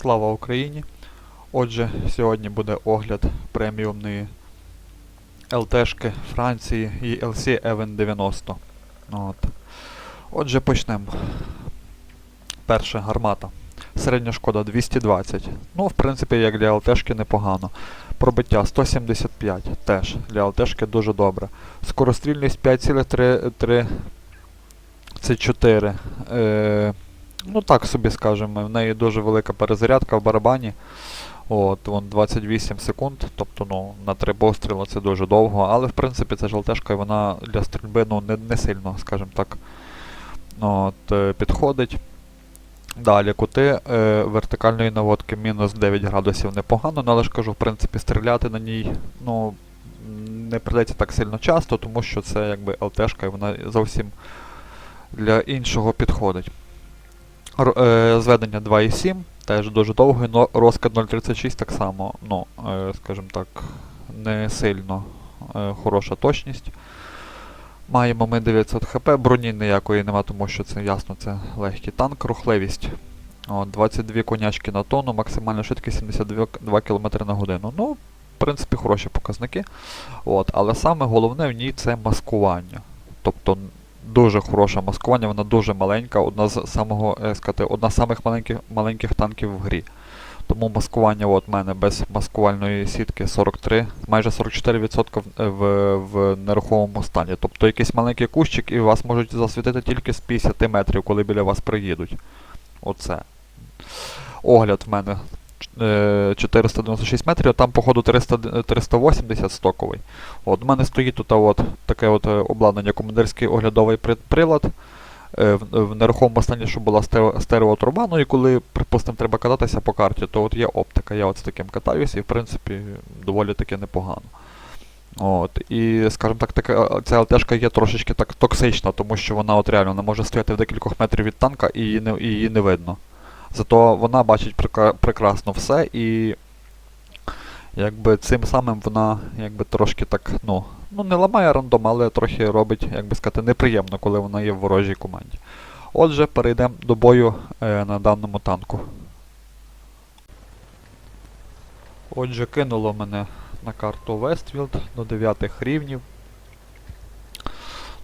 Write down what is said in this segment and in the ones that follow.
Слава Україні! Отже, сьогодні буде огляд преміумної ЛТшки Франції і LC Even 90. От. Отже, почнемо. Перша гармата. Середня шкода 220. Ну, в принципі, як для ЛТшки непогано. Пробиття 175 теж для ЛТшки дуже добре. Скорострільність 5,3 це 4. Е, ну так собі скажемо, в неї дуже велика перезарядка в барабані. От, вон 28 секунд, тобто ну, на 3 постріли це дуже довго, але в принципі це жовтешка і вона для стрільби ну, не, не сильно, скажімо так, от, е, підходить. Далі кути е, вертикальної наводки мінус 9 градусів непогано, але ж кажу, в принципі, стріляти на ній ну, не придеться так сильно часто, тому що це якби ЛТшка і вона зовсім для іншого підходить. Е, зведення 2,7, теж дуже довгий, но розкид 0.36 так само, ну, е, скажімо так, не сильно е, хороша точність. Маємо ми 900 хп, броні ніякої нема, тому що це ясно, це легкий танк, рухливість. О, 22 конячки на тонну, максимальна швидкість 72 км на годину. Ну, в принципі, хороші показники. От, але саме головне в ній це маскування. Тобто дуже хороше маскування, вона дуже маленька, одна з самого, е, сказати, одна з самих маленьких, маленьких танків в грі. Тому маскування от мене без маскувальної сітки 43, майже 44% в, е, в, в нерухомому стані. Тобто якийсь маленький кущик і вас можуть засвітити тільки з 50 метрів, коли біля вас приїдуть. Оце. Огляд в мене 496 метрів, там, походу, 300, 380 стоковий. От, у мене стоїть тут от, таке от е, обладнання, командирський оглядовий прилад. е, В, в нерухомому стані, щоб була стерео- стереотруба, ну і коли, припустимо, треба кататися по карті, то от є оптика. Я от з таким катаюся і, в принципі, доволі таки непогано. От, і, скажімо так, така, ця ЛТшка є трошечки так токсична, тому що вона от реально не може стояти в декількох метрів від танка і її не, і її не видно. Зато вона бачить прекрасно все і якби цим самим вона якби трошки так, ну, ну не ламає рандом, але трохи робить, як сказати, неприємно, коли вона є в ворожій команді. Отже, перейдемо до бою е, на даному танку. Отже, кинуло мене на карту Вествілд до 9 рівнів.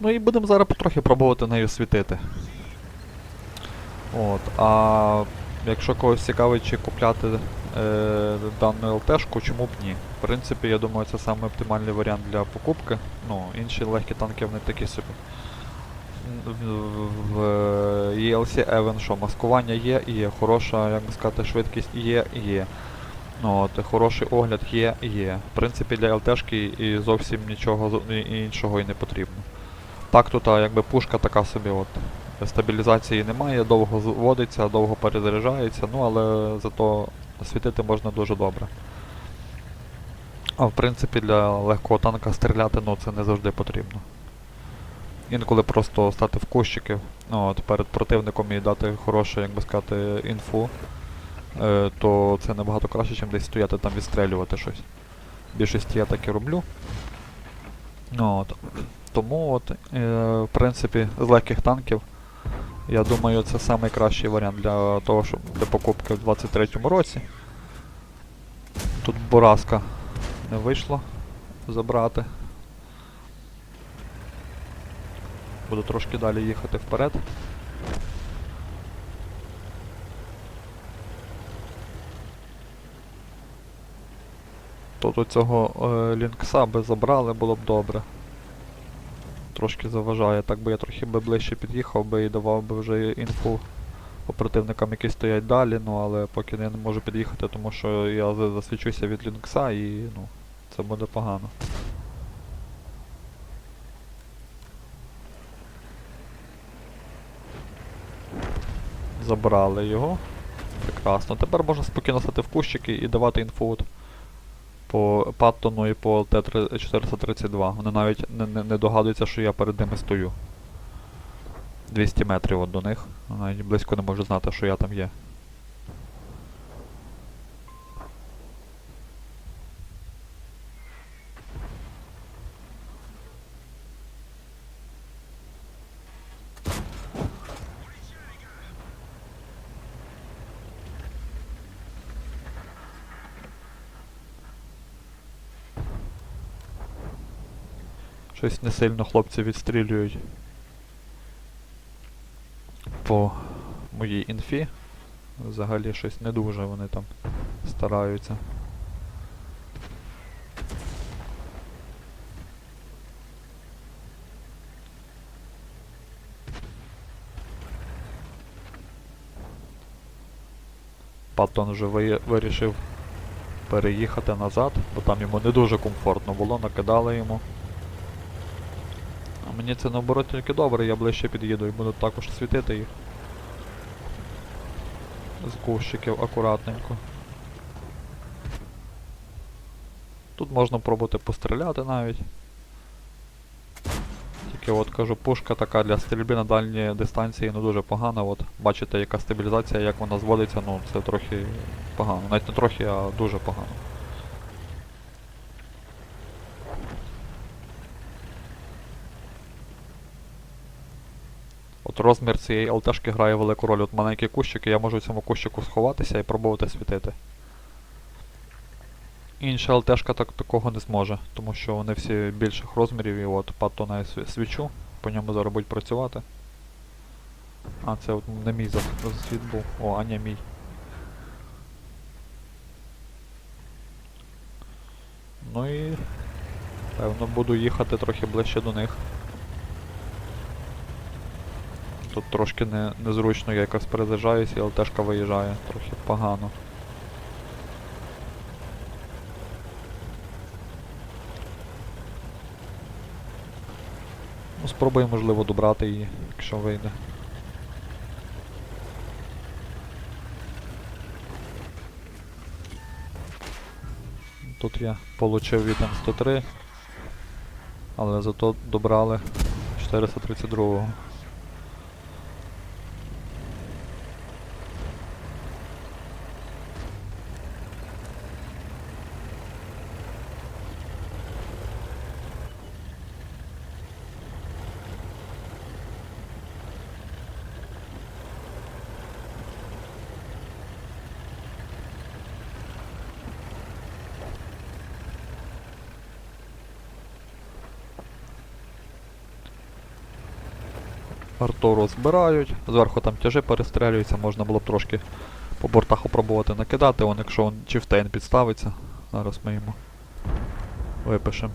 Ну і будемо зараз потрохи пробувати нею світити. От, а якщо когось цікавить, чи купляти е, дану ЛТшку, чому б ні? В принципі, я думаю, це саме оптимальний варіант для покупки. Ну, інші легкі танки вони такі собі. В, ELC Even що, маскування є, є хороша, як би сказати, швидкість є, і є. Ну, от, хороший огляд є, є. В принципі, для ЛТшки і зовсім нічого іншого і не потрібно. Так, тут якби пушка така собі, от. Стабілізації немає, довго зводиться, довго перезаряджається, ну але зато світити можна дуже добре. А в принципі для легкого танка стріляти ну, це не завжди потрібно. Інколи просто стати в кущики ну, от, перед противником і дати хорошу, як би сказати, інфу, е, то це набагато краще, ніж десь стояти там відстрелювати щось. В більшості я так і роблю. Ну, от. Тому, от, е, в принципі, з легких танків, я думаю, це найкращий варіант для того, щоб для покупки в 23-му році. Тут Бураска не вийшло забрати. Буду трошки далі їхати вперед. Тут оцього е, лінкса би забрали, було б добре. Трошки заважає, так би я трохи би ближче під'їхав би і давав би вже інфу по противникам, які стоять далі, ну але поки я не можу під'їхати, тому що я засвічуся від лінкса і ну, це буде погано. Забрали його. Прекрасно. Тепер можна спокійно стати в кущики і давати інфу от по Паттону і по Т-432. Вони навіть не, не, не догадуються, що я перед ними стою. 200 метрів от до них. Навіть близько не можу знати, що я там є. Щось не сильно хлопці відстрілюють по моїй інфі. Взагалі щось не дуже вони там стараються. Паттон вже ви- вирішив переїхати назад, бо там йому не дуже комфортно було, накидали йому. А мені це наоборот тільки добре, я ближче під'їду і буду також світити їх. З кущиків акуратненько. Тут можна пробувати постріляти навіть. Тільки от кажу, пушка така для стрільби на дальні дистанції не дуже погана. От бачите, яка стабілізація, як вона зводиться, ну це трохи погано. Навіть не трохи, а дуже погано. Розмір цієї ЛТшки грає велику роль. От маленькі кущики, я можу в цьому кущику сховатися і пробувати світити. Інша ЛТшка так, такого не зможе, тому що вони всі більших розмірів і от паттона я свічу, по ньому зараз будуть працювати. А, це от не мій засвіт був. О, а не мій. Ну і певно буду їхати трохи ближче до них. Тут трошки не, незручно, я якось перезаряджаюсь і ЛТшка виїжджає, трохи погано. Ну, спробуємо, можливо, добрати її, якщо вийде. Тут я получив від М103, але зато добрали 432-го. Арту розбирають, зверху там тяжі перестрелюються, можна було б трошки по бортах опробувати накидати, он якщо он чифтейн підставиться, зараз ми йому випишемо.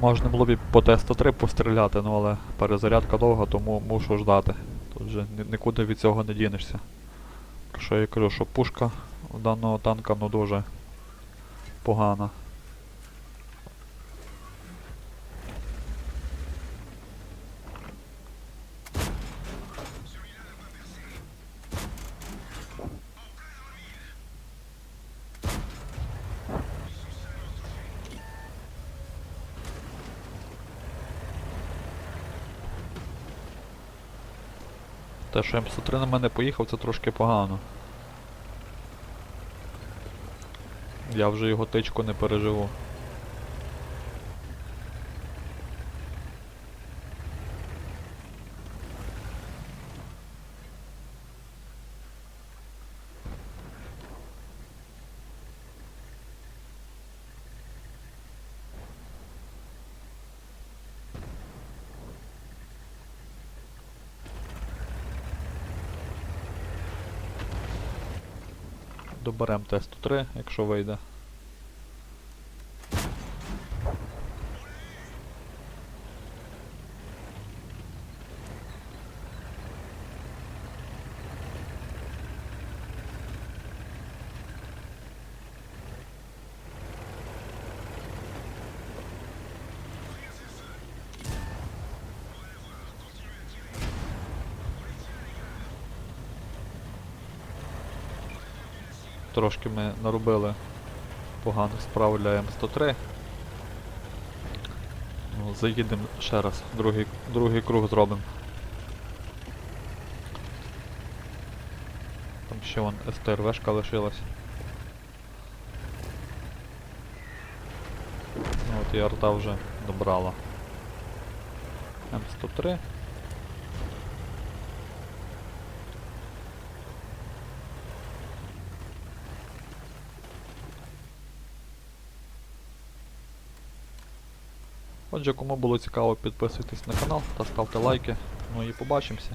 Можна було б і по Т-103 постріляти, ну але перезарядка довга, тому мушу ждати. Тут же нікуди від цього не дінешся. Про що я кажу, що пушка даного танка ну дуже погана. Те, що М103 на мене поїхав, це трошки погано. Я вже його тичку не переживу. Доберем Т-103, якщо вийде. трошки ми наробили поганих справ для М103. Ну, Заїдемо ще раз, другий, другий круг зробимо. Там ще вон СТРВшка лишилась. Ну, от і арта вже добрала. М103. Отже, кому було цікаво, підписуйтесь на канал та ставте лайки. Ну і побачимося.